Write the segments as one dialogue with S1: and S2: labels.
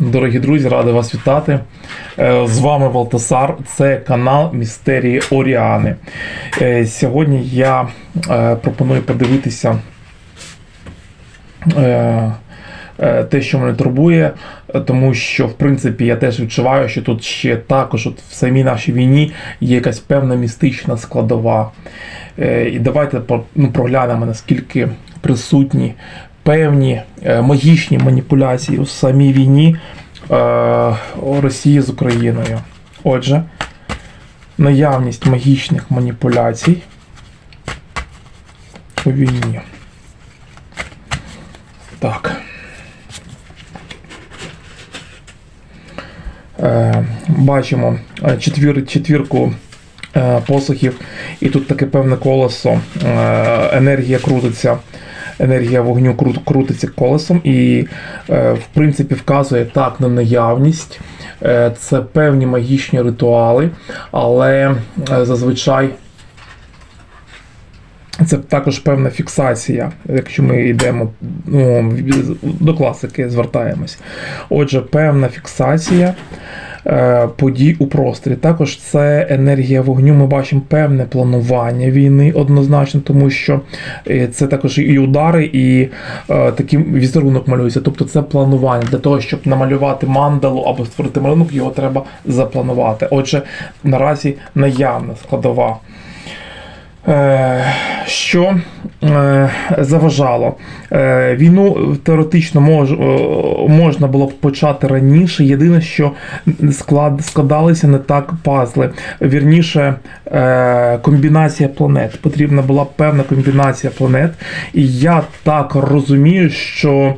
S1: дорогі друзі, радий вас вітати. Е, З вами Валтасар, це канал Містерії Оріани. Е, Сьогодні я е, пропоную подивитися те, що мене турбує, тому що, в принципі, я теж відчуваю, що тут ще також от в самій нашій війні є якась певна містична складова. І давайте ну, проглянемо, наскільки присутні певні е, магічні маніпуляції у самій війні е, Росії з Україною. Отже, наявність магічних маніпуляцій у війні. Так. Е, бачимо четвір, четвірку посухів, і тут таке певне колесо. Енергія крутиться. Енергія вогню крут, крутиться колесом і, е, в принципі, вказує так на наявність. Е, це певні магічні ритуали, але е, зазвичай це також певна фіксація, якщо ми йдемо ну, до класики, звертаємось. Отже, певна фіксація подій у просторі. Також це енергія вогню. Ми бачимо певне планування війни однозначно, тому що е, це також і удари, і е, такий візерунок малюється. Тобто це планування. Для того, щоб намалювати мандалу або створити малюнок, його треба запланувати. Отже, наразі наявна складова. Е, Що е, заважало? Е, Війну теоретично мож, можна було б почати раніше. Єдине, що склад, складалися не так пазли. Вірніше, комбінація планет. Потрібна була певна комбінація планет. І я так розумію, що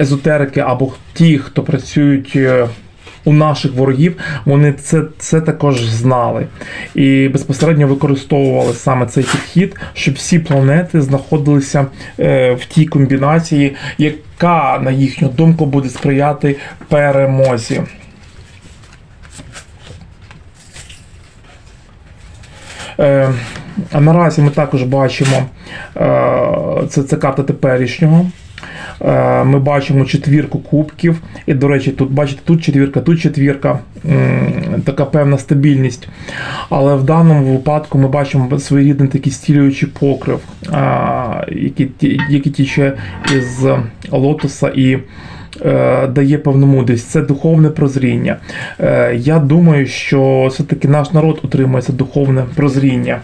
S1: езотерики або ті, хто працюють. У наших ворогів вони це, це також знали і безпосередньо використовували саме цей підхід, щоб всі планети знаходилися е, в тій комбінації, яка, на їхню думку, буде сприяти перемозі. Е, а наразі ми також бачимо е, це, це карта теперішнього. Е, Ми бачимо четвірку кубків. І, до речі, тут бачите, тут четвірка, тут четвірка, така певна стабільність. Але в даному випадку ми бачимо своєрідний такий стілюючий покрив, а, який, який тіче із лотоса і. е, Дає певну мудрість, це духовне прозріння. Е, Я думаю, що все-таки наш народ отримує це духовне прозріння.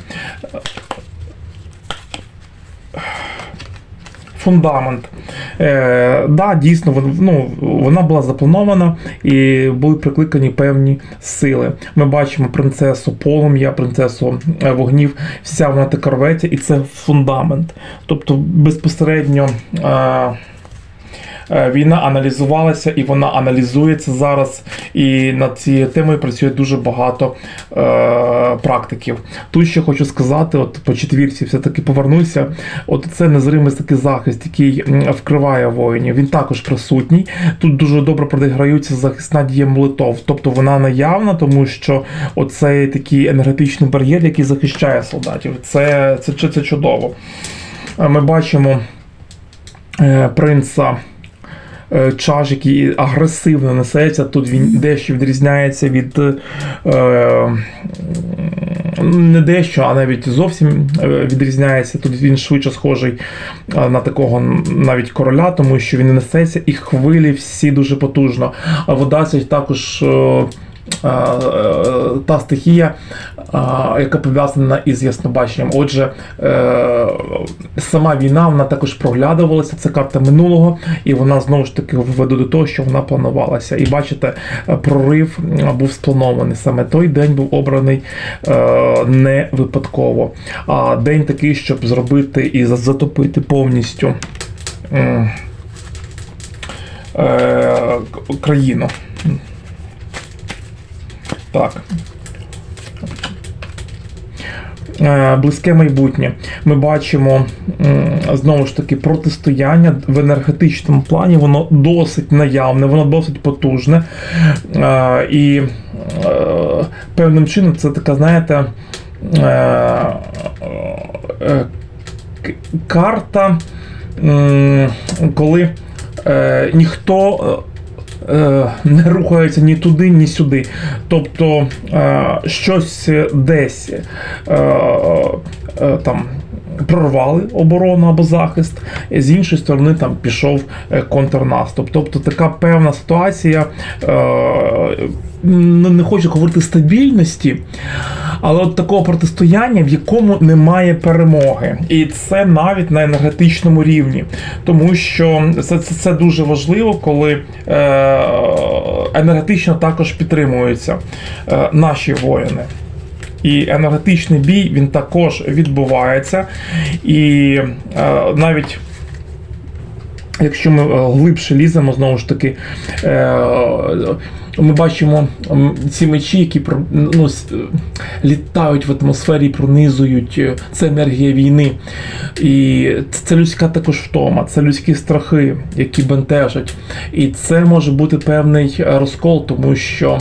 S1: Фундамент. Е, да, дійсно, ну, вона була запланована і були прикликані певні сили. Ми бачимо принцесу полум'я, принцесу е, вогнів, вся вона така рветься, і це фундамент. Тобто безпосередньо. Е, Війна аналізувалася і вона аналізується зараз. І над цією темою працює дуже багато е, практиків. Тут ще хочу сказати, от по четвірці все-таки повернуся. От це незримий такий захист, який вкриває воїнів. Він також присутній. Тут дуже добре продиграються захисна дія молитов. Тобто вона наявна, тому що оцей такий енергетичний бар'єр, який захищає солдатів. Це, це, це, чудово. Е, Ми бачимо е, принца е, чаш, який агресивно несеться. Тут він дещо відрізняється від е, не дещо, а навіть зовсім е, відрізняється. Тут він швидше схожий е, на такого навіть короля, тому що він несеться, і хвилі всі дуже потужно. А вода це також. Е, е, Та стихія, е, яка пов'язана із яснобаченням. Отже, сама війна вона також проглядувалася. Це карта минулого, і вона знову ж таки веде до того, що вона планувалася. І бачите, прорив був спланований. Саме той день був обраний не випадково, а день такий, щоб зробити і за- затопити повністю. країну. Так. Е, Близьке майбутнє. Ми бачимо знову ж таки протистояння в енергетичному плані, воно досить наявне, воно досить потужне. Е, І е, певним чином це така, знаєте, карта, коли ніхто. Е, не рухаються ні туди, ні сюди. Тобто е, щось десь е, там. Прорвали оборону або захист, з іншої сторони там пішов е, контрнаступ. Тобто така певна ситуація, е, не хочу говорити стабільності, але от такого протистояння, в якому немає перемоги. І це навіть на енергетичному рівні. Тому що це, це, це дуже важливо, коли е, енергетично також підтримуються е, наші воїни. І енергетичний бій він також відбувається. І е, навіть якщо ми е, глибше ліземо, знову ж таки, е, ми бачимо ці мечі, які ну, літають в атмосфері, пронизують. Це енергія війни. І це людська також втома, це людські страхи, які бентежать. І це може бути певний розкол, тому що.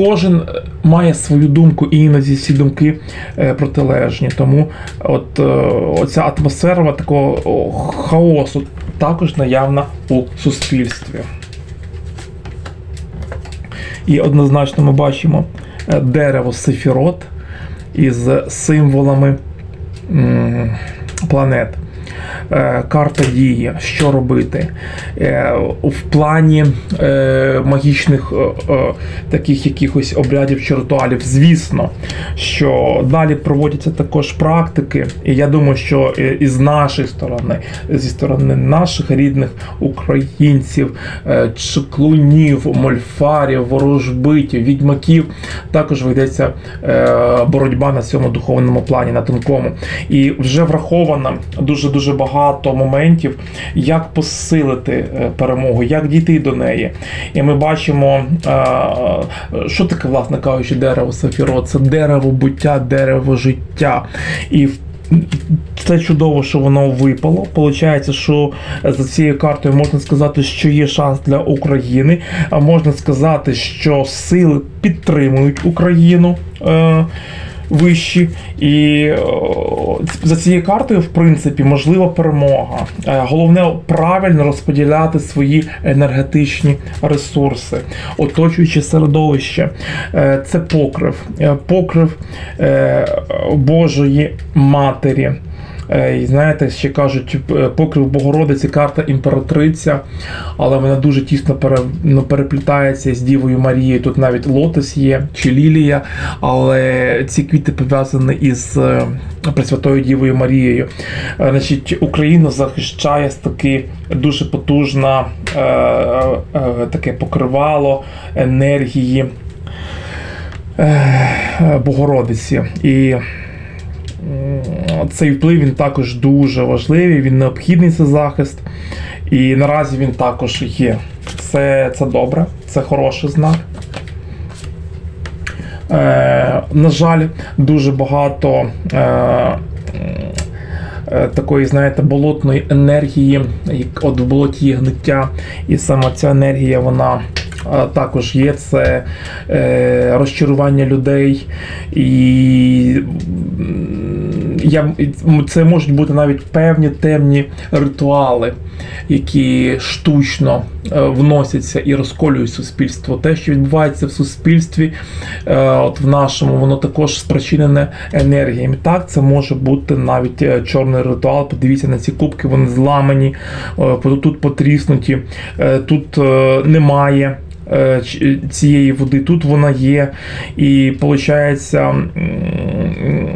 S1: Кожен має свою думку, і іноді ці думки е, протилежні. Тому от е, оця атмосфера такого хаосу також наявна у суспільстві. І однозначно ми бачимо е, дерево Сефірот із символами планет. Е, Карта дії, що робити Е, в плані е, магічних таких якихось обрядів чи ритуалів. Звісно, що далі проводяться також практики, і я думаю, що із нашої сторони, зі сторони наших рідних українців, чеклунів, мольфарів, ворожбитів, відьмаків, також ведеться боротьба на цьому духовному плані, на тонкому. І вже враховано дуже дуже багато моментів, як посилити е, перемогу, як дійти до неї. І ми бачимо, е, що таке, власне кажучи, дерево Сафіро. Це дерево буття, дерево життя. І це чудово, що воно випало. Получається, що за цією картою можна сказати, що є шанс для України. А можна сказати, що сили підтримують Україну. Е- Вищі, і за цією картою, в принципі, можлива перемога. Е, Головне правильно розподіляти свої енергетичні ресурси, оточуючи середовище. Е, Це покрив, Е, покрив е, Божої Матері. Е, І знаєте, ще кажуть, е, покрив Богородиці, карта імператриця, але вона дуже тісно пере, ну, переплітається з Дівою Марією. Тут навіть лотос є чи лілія, але ці квіти пов'язані із е, Пресвятою Дівою Марією. Значить, Україну захищає таки дуже потужна е, е, таке покривало енергії Богородиці. І цей вплив він також дуже важливий, він необхідний це захист. І наразі він також є. Це, це добре, це хороший знак. Е, на жаль, дуже багато е, е, такої, знаєте, болотної енергії, як от в болоті є гниття, і саме ця енергія, вона е, також є. Це е, розчарування людей, і я, це можуть бути навіть певні темні ритуали, які штучно е, вносяться і розколюють суспільство. Те, що відбувається в суспільстві, е, от в нашому, воно також спричинене енергіями. Так, це може бути навіть е, чорний ритуал. Подивіться на ці кубки, вони зламані, тут потріснуті, тут немає. Е, ч- Цієї води. Тут вона є, і виходить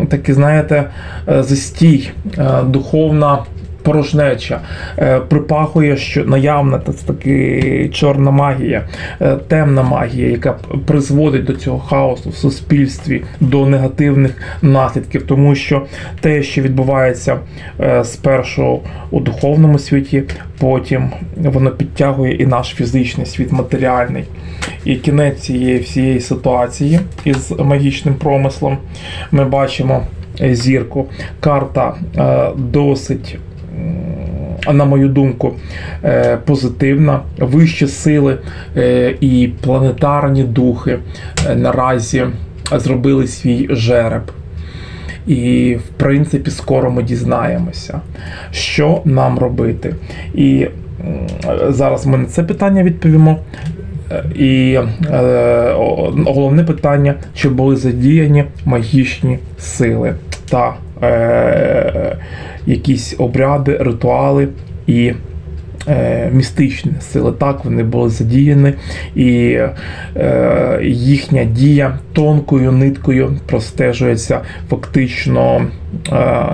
S1: такий, знаєте, е, застій, е, духовна порожнеча, е, припахує, що наявна та таки чорна магія, е, темна магія, яка призводить до цього хаосу в суспільстві, до негативних наслідків, тому що те, що відбувається е, спершу у духовному світі, потім воно підтягує і наш фізичний світ, матеріальний. І кінець цієї всієї ситуації із магічним промислом ми бачимо зірку. Карта досить на мою думку, е, позитивна. Вищі сили е, і планетарні духи е, наразі зробили свій жереб. І, в принципі, скоро ми дізнаємося, що нам робити. І зараз ми на це питання відповімо. І е, головне питання, чи були задіяні магічні сили та е, якісь обряди, ритуали і е, містичні сили. Так, вони були задіяні, і е, їхня дія тонкою ниткою простежується фактично е,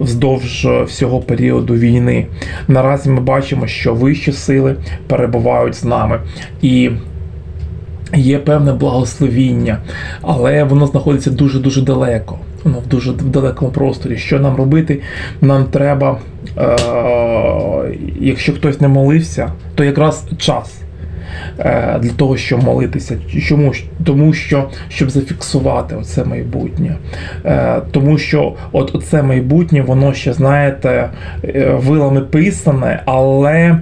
S1: вздовж всього періоду війни. Наразі ми бачимо, що вищі сили перебувають з нами. І Є певне благословіння, але воно знаходиться дуже дуже далеко. Воно в дуже далекому просторі. Що нам робити? Нам треба, е, якщо хтось не молився, то якраз час е, для того, щоб молитися. Чому? Тому що щоб зафіксувати оце майбутнє. Е, тому що от це майбутнє, воно ще, знаєте, е, вилами писане, але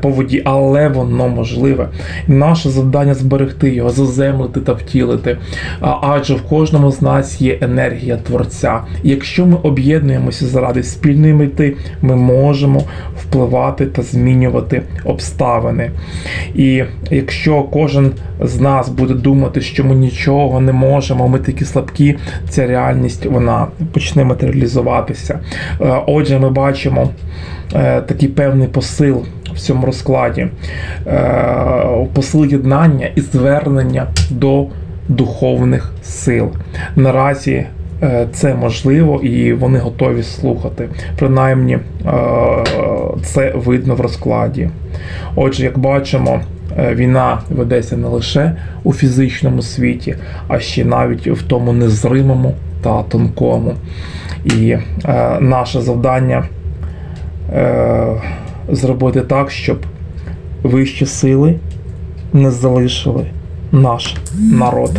S1: по воді, але воно можливе. Наше завдання зберегти його, заземлити та втілити. Адже в кожному з нас є енергія творця. І якщо ми об'єднуємося заради спільної мети, ми можемо впливати та змінювати обставини. І якщо кожен з нас буде думати, що ми нічого не можемо, ми такі слабкі, ця реальність вона почне матеріалізуватися. Е, Отже, ми бачимо е, такий певний посил в цьому розкладі, Е, посил єднання і звернення до духовних сил. Наразі е, це можливо і вони готові слухати. Принаймні, е, це видно в розкладі. Отже, як бачимо, війна ведеться не лише у фізичному світі, а ще навіть в тому незримому та тонкому. І е, наше завдання е, зробити так, щоб вищі сили не залишили наш народ.